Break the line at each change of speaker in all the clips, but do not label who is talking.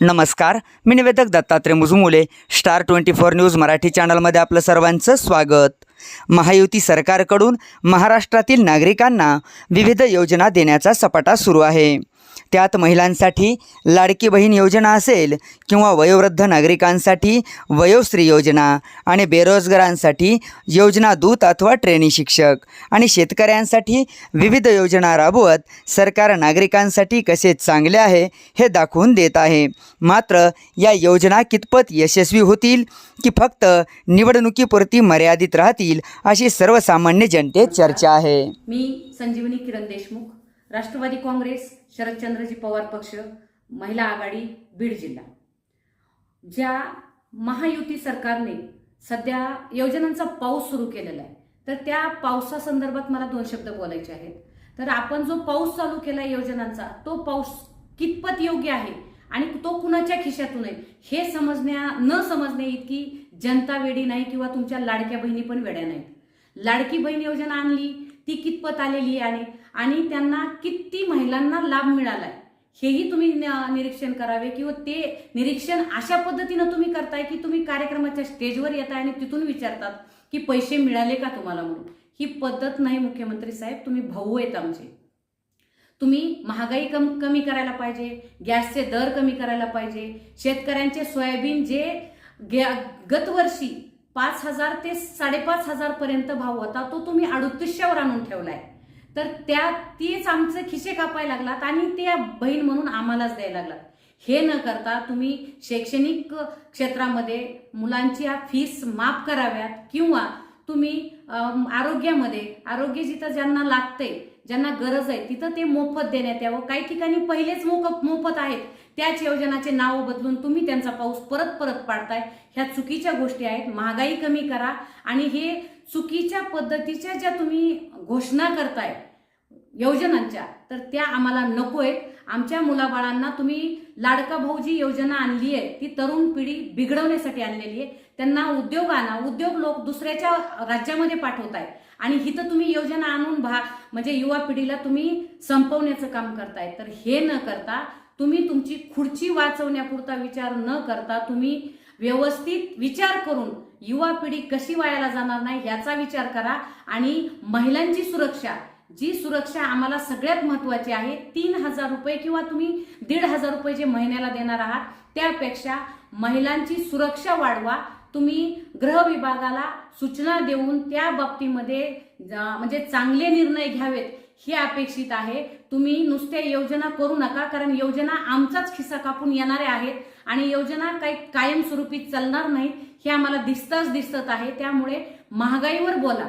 नमस्कार मी निवेदक Dattatray Mujumule star twenty four news Marathi चॅनलमध्ये आपलं सर्वांचं स्वागत. महायुती सरकारकडून महाराष्ट्रातील नागरिकांना विविध योजना देण्याचा सपाटा सुरू आहे. त्यात महिलांसाठी लाडकी बहीण योजना असेल किंवा वयोवृद्ध नागरिकांसाठी वयोश्री योजना आणि बेरोजगारांसाठी योजना दूत अथवा ट्रेनी शिक्षक. आणि शेतकऱ्यांसाठी विविध योजना राबवत सरकार नागरिकांसाठी कसे चांगले आहे हे दाखवून देत आहे. मात्र या योजना कितपत यशस्वी होतील की फक्त निवडणुकीपुरती मर्यादित राहतील अशी सर्वसामान्य जनतेत चर्चा आहे.
मी संजीवनी किरण देशमुख राष्ट्रवादी काँग्रेस शरदचंद्रजी पवार पक्ष महिला आघाडी बीड जिल्हा. ज्या महायुती सरकारने सध्या योजनांचा पाऊस सुरू केलेला आहे तर त्या पावसासंदर्भात मला दोन शब्द बोलायचे आहेत. तर आपण जो पाऊस चालू केला योजनांचा तो पाऊस कितपत योग्य आहे आणि तो कुणाच्या खिशातून आहे हे समजण्या न समजणे इतकी जनता वेडी नाही किंवा तुमच्या लाडक्या बहिणी पण वेड्या नाहीत. लाडकी बहीण योजना आणली ती कितपत आलेली आहे आणि त्यांना किती महिलांना लाभ मिळालाय हेही तुम्ही निरीक्षण करावे किंवा ते निरीक्षण अशा पद्धतीनं तुम्ही करताय की तुम्ही कार्यक्रमाच्या स्टेजवर येताय आणि तिथून विचारतात की पैसे मिळाले का तुम्हाला म्हणून. ही पद्धत नाही मुख्यमंत्री साहेब तुम्ही भाऊ आहेत आमचे. तुम्ही महागाई कम कमी करायला पाहिजे गॅसचे दर कमी करायला पाहिजे शेतकऱ्यांचे सोयाबीन जे गे- गतवर्षी पाच हजार ते साडेपाच हजार पर्यंत भाव होता तो तुम्ही अडुतीसशेवर आणून ठेवलाय. तर त्या तेच आमचे खिसे कापायला लागलात आणि त्या बहीण म्हणून आम्हालाच द्यायला लागलात. हे न करता तुम्ही शैक्षणिक क्षेत्रामध्ये मुलांच्या फीस माफ कराव्यात किंवा तुम्ही आरोग्यामध्ये आरोग्य जिथं ज्यांना लागतंय ज्यांना गरज आहे तिथं ते मोफत देण्यात यावं. काही ठिकाणी पहिलेच मोफत मोफत आहेत. त्याच योजनाचे नाव बदलून तुम्ही त्यांचा पाऊस परत परत पाडताय. ह्या चुकीच्या गोष्टी आहेत. महागाई कमी करा आणि हे चुकीच्या पद्धतीच्या ज्या तुम्ही घोषणा करताय योजनांच्या तर त्या आम्हाला नको आहेत आमच्या मुलाबाळांना तुम्ही लाडका भाऊ जी योजना आणली आहे. ती तरुण पिढी बिघडवण्यासाठी आणलेली आहे. त्यांना उद्योग आणा. उद्योग लोक दुसऱ्याच्या राज्यामध्ये पाठवताय. आणि हिथं तुम्ही योजना आणून भा म्हणजे युवा पिढीला तुम्ही संपवण्याचं काम करताय. तर हे न करता तुम्ही तुमची खुर्ची वाचवण्यापुरता विचार न करता तुम्ही व्यवस्थित विचार करून युवा पिढी कशी वायाला जाणार नाही याचा विचार करा आणि महिलांची सुरक्षा जी सुरक्षा आम्हाला सगळ्यात महत्वाची आहे तीन हजार रुपये किंवा तुम्ही दीड हजार रुपये जे महिन्याला देणार आहात त्यापेक्षा महिलांची सुरक्षा वाढवा. तुम्ही गृह विभागाला सूचना देऊन त्या बाबतीमध्ये म्हणजे चांगले निर्णय घ्यावेत. हे अपेक्षित आहे. तुम्ही नुसत्या योजना करू नका कारण योजना आमचाच खिस्सा कापून येणाऱ्या आहेत आणि योजना काही कायमस्वरूपी चालणार नाहीत हे आम्हाला दिसतच दिसत आहे. त्यामुळे महागाईवर बोला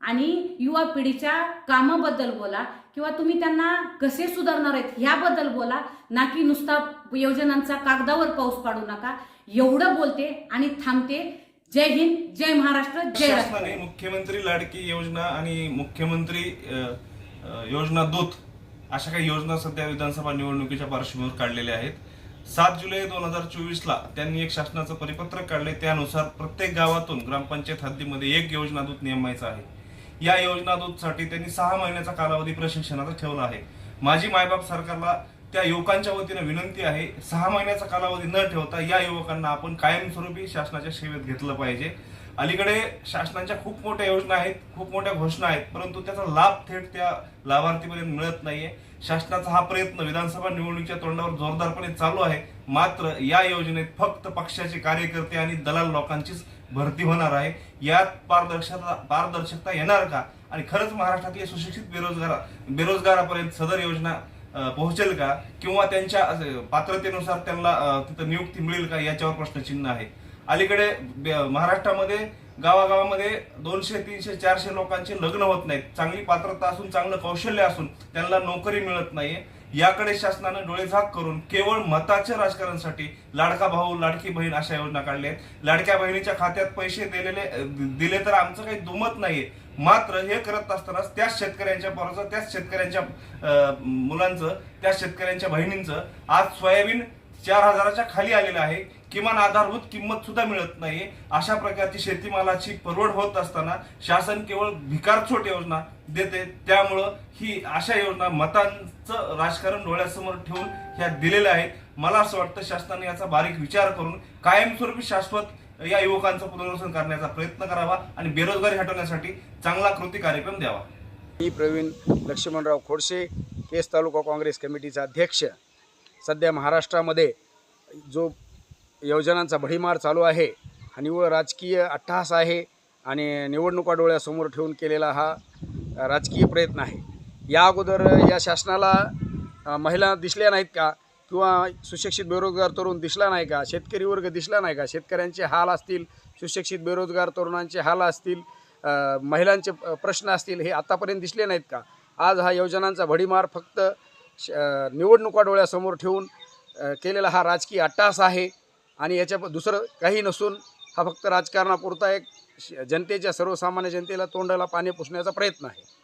आणि युवा पिढीच्या कामाबद्दल बोला किंवा तुम्ही त्यांना कसे सुधारणार आहेत ह्याबद्दल बोला. ना की नुसता योजनांचा कागदावर पाऊस पाडू नका. एवढं बोलते आणि थांबते. जय हिंद जय महाराष्ट्र जय
मुख्यमंत्री लाडकी योजना आणि मुख्यमंत्री योजना दूत अशा काही योजना सध्या विधानसभा निवडणुकीच्या पार्श्वभूमीवर काढलेल्या आहेत. सात जुलै दोन हजार चोवीसला त्यांनी एक शासनाचं परिपत्रक काढले त्यानुसार प्रत्येक गावातून ग्रामपंचायत हद्दीमध्ये एक योजना दूत नेमायचा आहे. या योजना दूतसाठी त्यांनी सहा महिन्याचा कालावधी प्रशिक्षणाचा ठेवला आहे. माझी मायबाप सरकारला त्या युवकांच्या वतीनं विनंती आहे सहा महिन्याचा कालावधी न ठेवता या युवकांना आपण कायमस्वरूपी शासनाच्या सेवेत घेतलं पाहिजे. अलीकडे शासनाच्या खूप मोठ्या योजना आहेत खूप मोठ्या घोषणा आहेत परंतु त्याचा लाभ थेट त्या लाभार्थीपर्यंत मिळत नाहीये. शासनाचा हा प्रयत्न विधानसभा निवडणुकीच्या तोंडावर जोरदारपणे चालू आहे. मात्र या योजनेत फक्त पक्षाचे कार्यकर्ते आणि दलाल लोकांचीच भरती होणार आहे. यात पारदर्शकता पारदर्शकता येणार का? आणि खरंच महाराष्ट्रातले सुशिक्षित बेरोजगार बेरोजगारापर्यंत सदर योजना पोहोचेल का? किंवा त्यांच्या पात्रतेनुसार त्यांना तिथं नियुक्ती मिळेल का? याच्यावर प्रश्नचिन्ह आहे. अलीकडे महाराष्ट्रामध्ये गावागावामध्ये दोनशे तीनशे चारशे लोकांचे लग्न होत नाहीत. चांगली पात्रता असून चांगलं कौशल्य असून त्यांना नोकरी मिळत नाहीये. याकडे शासनानं डोळेझाक करून केवळ मताच्या राजकारणासाठी लाडका भाऊ लाडकी बहीण अशा योजना काढल्या आहेत. लाडक्या बहिणीच्या खात्यात पैसे दिलेले दिले तर आमचं काही दुमत नाहीये. मात्र हे करत असतानाच त्याच शेतकऱ्यांच्या पोराचं त्याच शेतकऱ्यांच्या मुलांचं त्याच शेतकऱ्यांच्या बहिणींचं आज सोयाबीन चार हजाराच्या खाली आलेलं आहे. किमान आधारभूत किंमत सुद्धा मिळत नाही अशा प्रकारची शेतीमालाची परवड होत असताना शासन केवळ भिकारछोट योजना देते. त्यामुळं ही अशा योजना मतांचं राजकारण डोळ्यासमोर ठेवून ह्या दिलेल्या आहेत. मला असं वाटतं शासनाने याचा बारीक विचार करून कायमस्वरूपी शाश्वत या युवकांचं पुनर्वसन करण्याचा प्रयत्न करावा आणि बेरोजगारी हटवण्यासाठी चांगला कृती कार्यक्रम द्यावा.
मी प्रवीण लक्ष्मणराव खोडसे केस तालुका काँग्रेस कमिटीचा अध्यक्ष. सध्या महाराष्ट्रामध्ये जो योजनांचा भडीमार चालू आहे हा निव्वळ राजकीय अट्टहास आहे आणि निवडणुका डोळ्यासमोर ठेवून केलेला हा राजकीय प्रयत्न आहे. या अगोदर या शासनाला महिला दिसल्या नाहीत का? किंवा सुशिक्षित बेरोजगार तरुण दिसला नाही का? शेतकरी वर्ग दिसला नाही का? शेतकऱ्यांचे हाल असतील सुशिक्षित बेरोजगार तरुणांचे हाल असतील महिलांचे प्रश्न असतील हे आतापर्यंत दिसले नाहीत का? आज हा योजनांचा भडीमार फक्त श- निवडणुका डोळ्यासमोर ठेवून केलेला हा राजकीय अट्टास आहे. आणि याच्या दुसरं काही नसून हा फक्त राजकारणापुरता एक श- जनतेच्या सर्वसामान्य जनतेला तोंडाला पाणी पुसण्याचा प्रयत्न आहे.